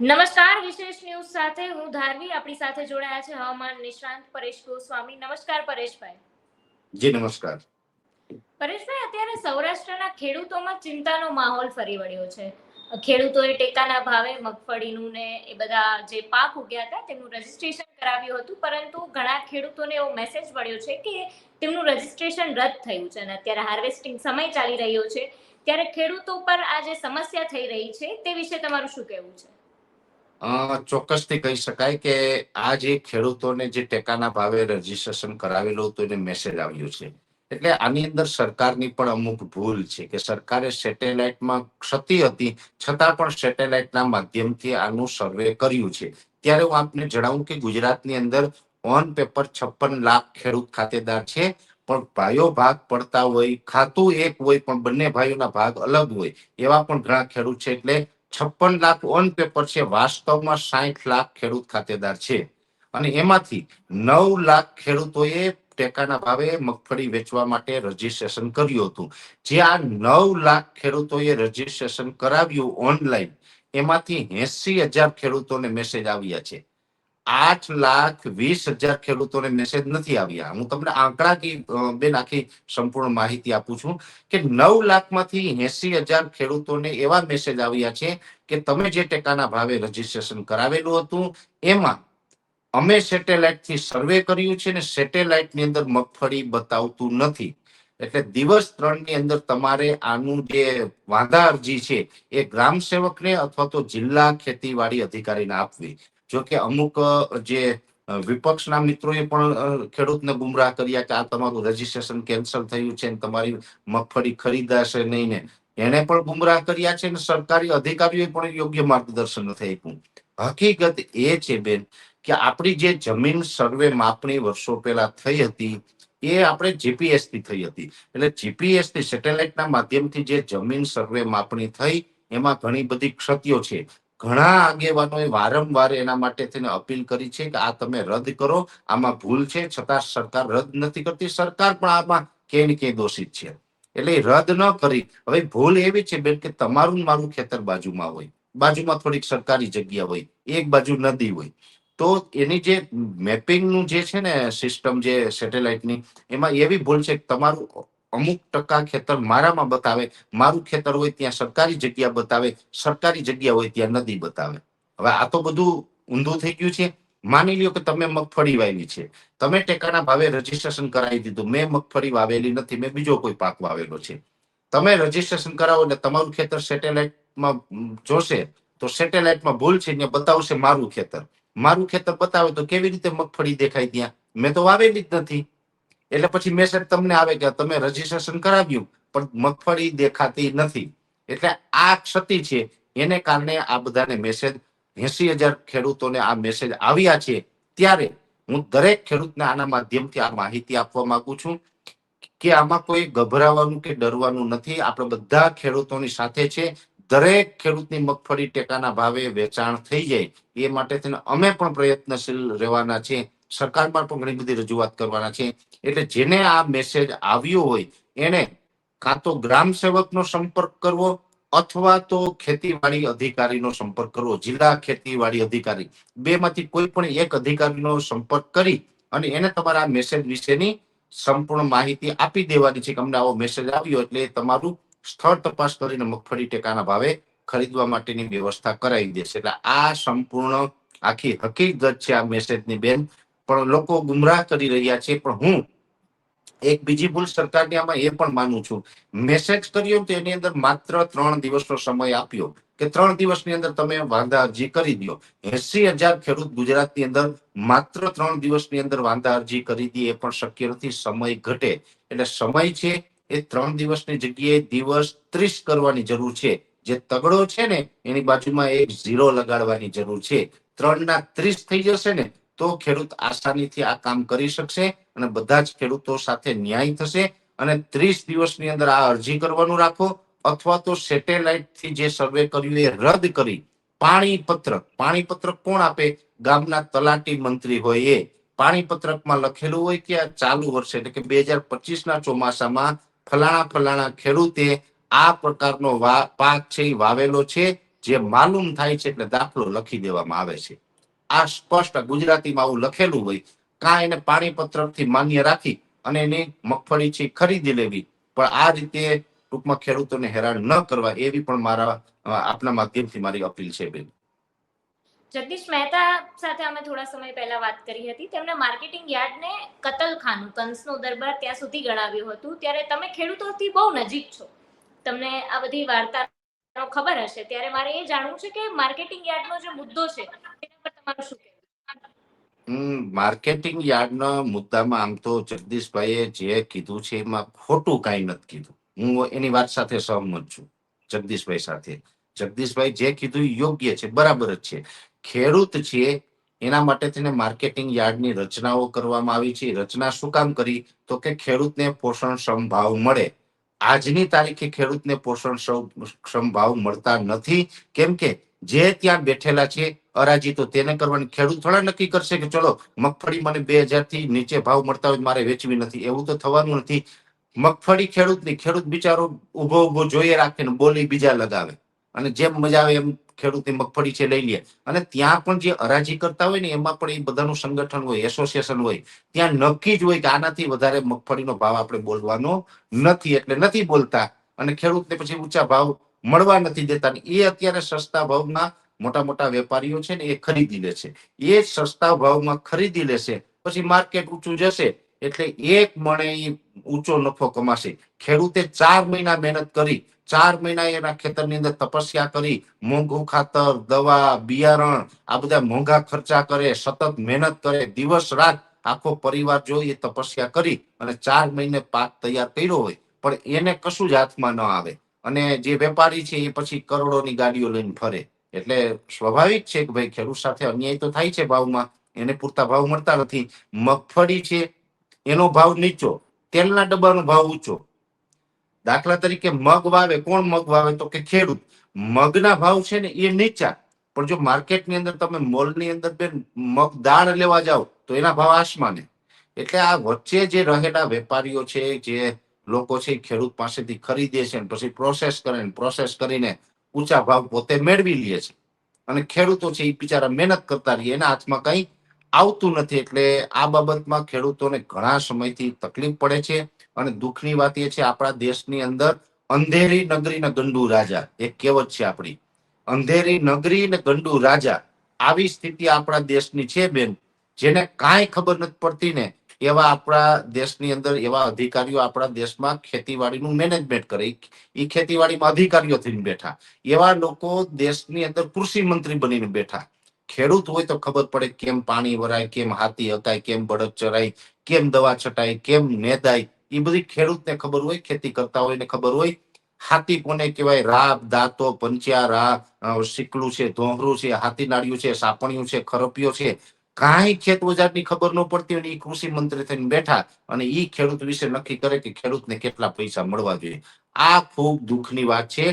નમસ્કાર વિશેષ ન્યૂઝ સાથે હું ધારવી આપણી સાથે જોડાયા છે હવામાન નિષ્ણાંત પરેશ ગોસ્વામી. નમસ્કાર પરેશભાઈ. જી નમસ્કાર. પરેશભાઈ અત્યારે સૌરાષ્ટ્રના ખેડૂતોમાં ચિંતાનો માહોલ ફરી વળ્યો છે. ખેડૂતોએ ટેકાના ભાવે મગફળીનું ને એ બધા જે પાક ઉગ્યા હતા તેમનું રજીસ્ટ્રેશન કરાવ્યું હતું પરંતુ ઘણા ખેડૂતોને એવો મેસેજ મળ્યો છે કે તેમનું રજીસ્ટ્રેશન રદ થયું છે અને અત્યારે હાર્વેસ્ટિંગ સમય ચાલી રહ્યો છે. ત્યારે ખેડૂતો પર આ જે સમસ્યા થઈ રહી છે તે વિશે તમારું શું કહેવું છે? ચોક્કસથી કહી શકાય કે આ જે ખેડૂતોને જે ટેકાના ભાવે રજીસ્ટ્રેશન કરાવેલું હતું એને મેસેજ આવ્યો છે. એટલે આની અંદર સરકારની પણ અમુક ભૂલ છે કે સરકારે સેટેલાઇટમાં ક્ષતિ હતી, છતાં પણ સેટેલાઇટના માધ્યમથી આનું સર્વે કર્યું છે. ત્યારે હું આપને જણાવું કે ગુજરાતની અંદર ઓન પેપર છપ્પન લાખ ખેડૂત ખાતેદાર છે, પણ ભાઈઓ ભાગ પડતા હોય, ખાતું એક હોય પણ બંને ભાઈઓના ભાગ અલગ હોય, એવા પણ ઘણા ખેડૂત છે. એટલે છપ્પન લાખ ઓન પેપર છે, વાસ્તવમાં સાઠ લાખ ખેડૂત ખાતેદાર છે. અને એમાંથી નવ લાખ ખેડૂતોએ ટેકાના ભાવે મગફળી વેચવા માટે રજીસ્ટ્રેશન કર્યું હતું. જે આ નવ લાખ ખેડૂતોએ રજીસ્ટ્રેશન કરાવ્યું ઓનલાઈન એમાંથી એસી હજાર ખેડૂતોને મેસેજ આવ્યા છે. આઠ લાખ વીસ હજાર ખેડૂતોને મેસેજ નથી આવ્યા. હું તમને આંકડાકી અ, બેન આખી સંપૂર્ણ માહિતી આપું છું કે નવ લાખમાંથી એસી હજાર ખેડૂતોને એવા મેસેજ આવ્યા છે કે તમે જે ટેકાના ભાવે રજીસ્ટ્રેશન કરાવેલું હતું એમાં અમે સેટેલાઇટથી સર્વે કર્યું છે ને સેટેલાઇટની અંદર મગફળી બતાવતું નથી. એટલે દિવસ ત્રણની અંદર તમારે આનું જે વાંધા અરજી છે એ ગ્રામ સેવકને અથવા તો જિલ્લા ખેતીવાડી અધિકારીને આપવી. જો કે અમુક જે વિપક્ષના મિત્રોએ પણ ખેડૂતને ગુમરાહ કર્યા કે આ તમારું રજીસ્ટ્રેશન કેન્સલ થયું છે તમારી મગફળી ખરીદાશે નહીં ને, એને પણ ગુમરાહ કર્યા છે ને સરકારી અધિકારીઓએ પણ યોગ્ય માર્ગદર્શન નથી આપ્યું. હકીકત એ છે બેન કે આપણી જે જમીન સર્વે માપણી વર્ષો પહેલા થઈ હતી, એ આપણે જીપીએસથી થઈ હતી. એટલે જીપીએસથી સેટેલાઇટના માધ્યમથી જે જમીન સર્વે માપણી થઈ, એમાં ઘણી બધી ક્ષતિઓ છે. ઘણા આગેવાનોએ વારંવાર એના માટે થઈને અપીલ કરી છે કે આ તમે રદ કરો. આમાં ભૂલ છે, છતાં સરકાર રદ નથી કરતી. સરકાર પણ આમાં કે ને કે દોષિત છે? એટલે રદ ન કરી. હવે ભૂલ એવી છે બેન કે તમારું મારું ખેતર બાજુમાં હોય. બાજુમાં થોડીક સરકારી જગ્યા હોય. એક બાજુ નદી હોય. તો એની જે મેપિંગનું જે છે ને સિસ્ટમ જે સેટેલાઇટની, એમાં એવી ભૂલ છે કે તમારું અમુક ટકા ખેતર મારામાં બતાવે, મારું ખેતર હોય ત્યાં સરકારી જગ્યા બતાવે, સરકારી જગ્યા હોય ત્યાં નદી બતાવે. હવે આ તો બધું ઊંધું થઈ ગયું છે. માની લ્યો કે તમે મગફળી વાવી છે. તમે ટેકાના ભાવે રજીસ્ટ્રેશન કરાવી દીધું. મેં મગફળી વાવેલી નથી. મેં બીજો કોઈ પાક વાવેલો છે. તમે રજીસ્ટ્રેશન કરાવો એટલે તમારું ખેતર સેટેલાઇટમાં જોશે, તો સેટેલાઇટમાં ભૂલ છે ને બતાવશે મારું ખેતર. મારું ખેતર બતાવે તો કેવી રીતે મગફળી દેખાય ત્યાં? મેં તો વાવેલી જ નથી. એટલે પછી મેસેજ તમને આવે કે તમે રજીસ્ટ્રેશન કરાવ્યું, પણ મગફળી દેખાતી નથી. એટલે આ ક્ષતિ છે, એને કારણે આ બધાને મેસેજ એસી હજાર ખેડૂતોને આ મેસેજ આવ્યા છે. ત્યારે હું દરેક ખેડૂતને આના માધ્યમથી આ માહિતી આપવા માંગુ છું કે આમાં કોઈ ગભરાવાનું કે ડરવાનું નથી. આપણે બધા ખેડૂતોની સાથે છે. દરેક ખેડૂતની મગફળી ટેકાના ભાવે વેચાણ થઈ જાય. એ માટે થઈને અમે પણ પ્રયત્નશીલ રહેવાના છે. સરકારમાં પણ ઘણી બધી રજૂઆત કરવાના છે. એટલે જેને આ મેસેજ આવ્યો હોય, એને કાં તો ગ્રામ સેવકનો સંપર્ક કરવો અથવા તો ખેતીવાડી અધિકારીનો સંપર્ક કરવો, જિલ્લા ખેતીવાડી અધિકારી. બેમાંથી કોઈ પણ એક અધિકારીનો સંપર્ક કરી અને એને તમારા મેસેજ વિશેની સંપૂર્ણ માહિતી આપી દેવાની છે કે અમને આવો મેસેજ આવ્યો એટલે તમારું સ્થળ તપાસ કરીને મગફળી ટેકાના ભાવે ખરીદવા માટેની વ્યવસ્થા કરાવી દેશે. એટલે આ સંપૂર્ણ આખી હકીકત છે આ મેસેજની બેન. પણ લોકો ગુમરાહ કરી રહ્યા છે, પણ હું એક બીજી ભૂલ સરકારની આમાં એ પણ માનું છું. મેસેજ કર્યો તો એની અંદર માત્ર ત્રણ દિવસનો સમય આપ્યો. કે ત્રણ દિવસની અંદર તમે વાંધા અરજી કરી દો. એસી હજાર ખેડૂત ગુજરાતની અંદર માત્ર ત્રણ દિવસની અંદર વાંધા અરજી કરી દે એ પણ શક્ય નથી. સમય ઘટે. એટલે સમય છે એ ત્રણ દિવસની જગ્યાએ દિવસ ત્રીસ કરવાની જરૂર છે. જે તગડો છે ને, એની બાજુમાં એક ઝીરો લગાડવાની જરૂર છે. ત્રણ ના ત્રીસ થઈ જશે ને તો ખેડૂત આસાનીથી આ કામ કરી શકશે અને બધા જ ખેડૂતો સાથે ન્યાય થશે અને ત્રીસ દિવસની અંદર આ અરજી કરવાનું રાખો અથવા તો સેટેલાઇટથી જે સર્વે કર્યું એ રદ કરી પાણી પત્રક પાણી પત્રક કોણ આપે? ગામના તલાટી મંત્રી હોય એ. પાણી પત્રકમાં લખેલું હોય કે આ ચાલુ વર્ષે એટલે કે બે હજાર પચીસ ના ચોમાસામાં ફલાણા ફલાણા ખેડૂતે આ પ્રકારનો પાક છે એ વાવેલો છે, જે માલુમ થાય છે એટલે દાખલો લખી દેવામાં આવે છે. આ સ્પષ્ટ ગુજરાતીમાં આવું લખેલું હોય, કાં એને પાણીપત્રકથી માન્ય રાખી અને એની મગફળી છે ખરીદી લેવી. પણ આ રીતે ટૂંકમાં ખેડૂતોને હેરાન ન કરવા એવી પણ મારા આપના માધ્યમથી મારી અપીલ છે, બેન. જગદીશ મહેતા સાથે અમે થોડા સમય પહેલા વાત કરી હતી. તેમણે માર્કેટિંગ યાર્ડને કતલખાનું, કંસનો દરબાર ત્યાં સુધી ગણાવ્યું હતું. ત્યારે તમે ખેડૂતોથી બહુ નજીક છો. તમને આ બધી વાર્તાનો ખબર હશે. ત્યારે મારે એ જાણવું છે કે માર્કેટિંગ યાર્ડનો જે મુદ્દો છે, તેના પર માર્કેટિંગ યાર્ડના મુદ્દામાં આમ તો જગદીશભાઈએ જે કીધું છે એમાં ખોટું કાંઈ નથી કીધું. હું એની વાત સાથે સહમત છું, જગદીશભાઈ સાથે. જગદીશભાઈ જે કીધું યોગ્ય છે, બરાબર જ છે. ખેડૂત છે, એના માટે તેને માર્કેટિંગ યાર્ડની રચનાઓ કરવામાં આવી છે. રચના શું કામ કરી? તો કે ખેડૂતને પોષણ સંભાવ મળે. આજની તારીખે ખેડૂતને પોષણ સંભાવ મળતા નથી. કેમ કે જે ત્યાં બેઠેલા છે હરાજી તો તેને કરવાની ખેડૂત થોડા નક્કી કરશે કે ચલો, મગફળી મને બેથી નીચે ભાવ મળતા હોય મારે વેચવી નથી. એવું તો થવાનું નથી. મગફળી ખેડૂતની, ખેડૂત બિચારો ઊભો ઊભો જોઈએ રાખે ને બોલી બીજા લગાવે. અને જેમ મજા આવે એમ ખેડૂતની મગફળી છે લઈ લે. અને ત્યાં પણ જે હરાજી કરતા હોય ને, એમાં પણ એ બધાનું સંગઠન હોય, એસોસિએશન હોય, ત્યાં નક્કી જ હોય કે આનાથી વધારે મગફળીનો ભાવ આપણે બોલવાનો નથી. એટલે નથી બોલતા. અને ખેડૂતને પછી ઊંચા ભાવ મળવા નથી દેતા. એ અત્યારે સસ્તા ભાવમાં મોટા મોટા વેપારીઓ છે ને એ ખરીદી લેશે એ સસ્તા ભાવમાં ખરીદી લેશે પછી માર્કેટ ઊંચું જશે એટલે એક મણે ઊંચો નફો કમાશે. ખેડૂતે ચાર મહિના મહેનત કરી, ચાર મહિના એના ખેતરની અંદર તપસ્યા કરી, મોંઘું ખાતર, દવા, બિયારણ, આ બધા મોંઘા ખર્ચા કરે, સતત મહેનત કરે, દિવસ રાત આખો પરિવાર જો એ તપસ્યા કરી અને ચાર મહિને પાક તૈયાર કર્યો હોય. પણ એને કશું જ હાથમાં ન આવે. અને જે વેપારી છે એ પછી કરોડોની ગાડીઓ લઈને ફરે. એટલે સ્વાભાવિક છે કે ભાઈ ખેડૂત સાથે અન્યાય તો થાય છે ભાવમાં, એને પૂરતા ભાવ મળતા નથી. મગફળી છે, એનો ભાવ નીચો, તેલના ડબ્બાનો ભાવ ઊંચો. દાખલા તરીકે મગ વાવે, કોણ મગ વાવે? તો કે ખેડૂત. મગના ભાવ છે ને એ નીચા. પણ જો માર્કેટની અંદર તમે મોલની અંદર બેન મગ દાળ લેવા જાઓ, તો એના ભાવ આસમાને. એટલે આ વચ્ચે જે રહેલા વેપારીઓ છે, જે લોકો છે ખેડૂત પાસેથી ખરીદે છે પછી પ્રોસેસ કરે પ્રોસેસ કરીને ઊંચા ભાવ પોતે મેળવી લે છે. અને ખેડૂતો છે એ બિચારા મહેનત કરતા રહીએ, એના હાથમાં કંઈ આવતું નથી. એટલે આ બાબતમાં ખેડૂતોને ઘણા સમયથી તકલીફ પડે છે. અને દુઃખની વાત એ છે, આપણા દેશની અંદર અંધેરી નગરી ને ગંડુ રાજા, એક કહેવત છે આપણી, અંધેરી નગરી ને ગંડુ રાજા, આવી સ્થિતિ આપણા દેશની છે બેન, જેને કાંઈ ખબર નથી પડતી ને એવા આપણા દેશની અંદર, એવા અધિકારીઓ આપણા દેશમાં ખેતીવાડીનું મેનેજમેન્ટ કરે. એ ખેતીવાડીમાં અધિકારીઓ થઈને બેઠા. એવા લોકો દેશની અંદર કૃષિ મંત્રી બનીને બેઠા. ખેડૂત હોય તો ખબર પડે કેમ પાણી વરાય, કેમ હાથી હકાય, કેમ બળદ ચરાય, કેમ દવા છટાય, કેમ નેદાય. એ બધી ખેડૂતને ખબર હોય, ખેતી કરતા હોય ને ખબર હોય. હાથી કોને કહેવાય? રાબ, દાંતો, પંચ્યા, રા સિકલું છે ધોહરું છે હાથી નાળિયું છે, સાપણિયું છે, ખરપિયો છે. કાંઈ ખેત ઓજારની ખબર ન પડતી હોય એ કૃષિ મંત્રી થઈને બેઠા અને ઈ ખેડૂત વિશે નક્કી કરે કે ખેડૂતને કેટલા પૈસા મળવા જોઈએ. આ ખૂબ દુઃખની વાત છે.